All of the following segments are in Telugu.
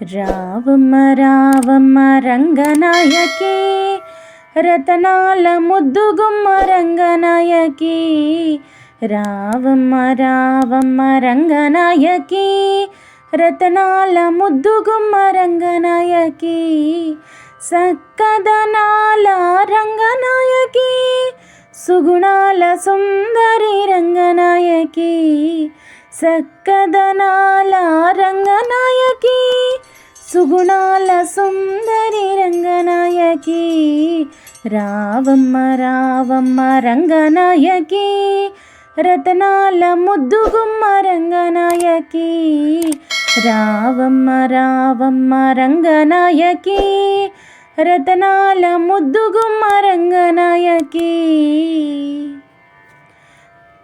రావమ్మ రావమ్మ రంగనాయకి రతనాల ముద్దుగుమ్మ రంగనాయకి రావమ్మ రావమ్మ రంగనాయకి రతనాల ముద్దుగుమ్మ రంగనాయకి సక్కదనాల రంగనాయకి సుగుణాల సుందరి రంగనాయకి సక్కదనాల రంగనాయకి సుగుణాల సుందరి రంగనాయకి రావమ్మ రావమ్మ రంగనాయకి రతనాల ముద్దుగుమ్మ రంగనాయకి రావమ్మ రావమ్మ రంగనాయకి రతనాల ముద్దుగుమ్మ రంగనాయకి.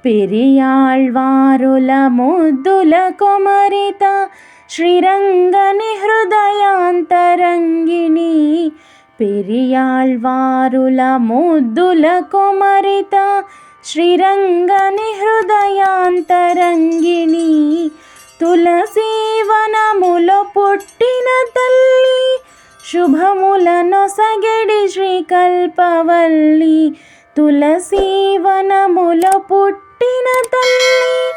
పెరియాళ్వారుల ముద్దుల కొమరిత శ్రీరంగని హృదయాంతరంగిణి పెరియాళ్వారుల ముద్దుల కొమరిత శ్రీరంగని హృదయాంతరంగిణి తులసీవనములో పుట్టిన తల్లి శుభములను సగడి శ్రీకల్పవల్లి. తులసీవనముల పుట్టిన తల్లి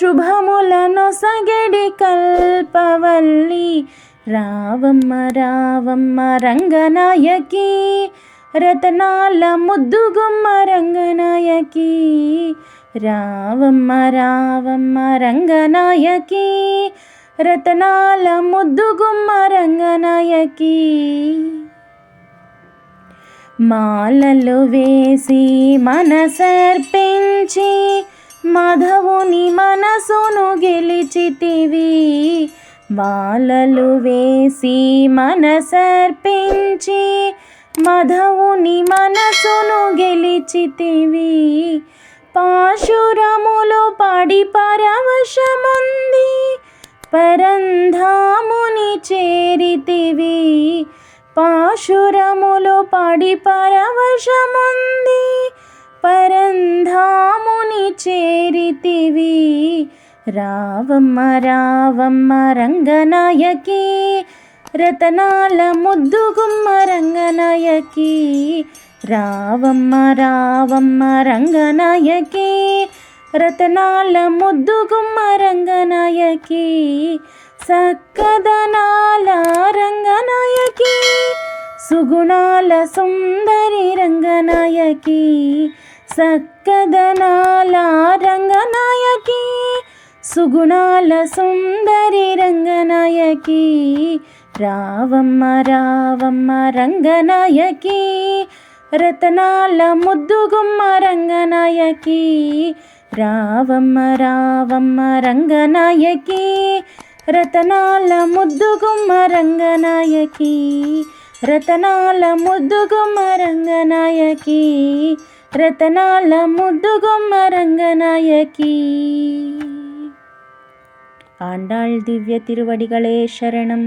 శుభములను సగడి కల్పవల్లి. రావమ్మ రావమ్మ రంగనాయకి రతనాల ముద్దుగుమ్మ రంగనాయకి. రావమ్మ రావమ్మ రంగనాయకి రతనాల ముద్దుగుమ్మ రంగనాయకి. మాలలు వేసి మనసర్పించి మధవుని మనసును గెలిచితివి. మాలలు వేసి మనసర్పించి మధవుని మనసును గెలిచితివి. పాశురములు పడి పరవశముంది పరంధాముని చేరితివి. పాశురములు పడి పరవశముంది పరంధాముని చేరితివి. రావమ్మ రావమ్మ రంగనాయకి రతనాల ముద్దుగుమ్మ రంగనాయకి. రావమ్మ రావమ్మ రంగనాయకి రతనాల ముద్దుగుమ్మ రంగనాయకి. సక్కదనాల సుగుణాల సుందరి రంగనాయకి సక్కదనాల రంగనాయకి సుగుణాల సుందరి రంగనాయకి రావమ్మ రావమ్మ రంగనాయకి రతనాల ముద్దుగుమ్మ రంగనాయకి రావమ్మ రావమ్మ రంగనాయకి రతనాల ముద్దుగుమ్మ రంగనాయకి రతనాల ముద్దుగుమ్మ రంగనాయకి రతనాల ముద్దుగుమ్మ రంగనాయకి ఆండాళ్ దివ్య తిరువడిகளே శరణం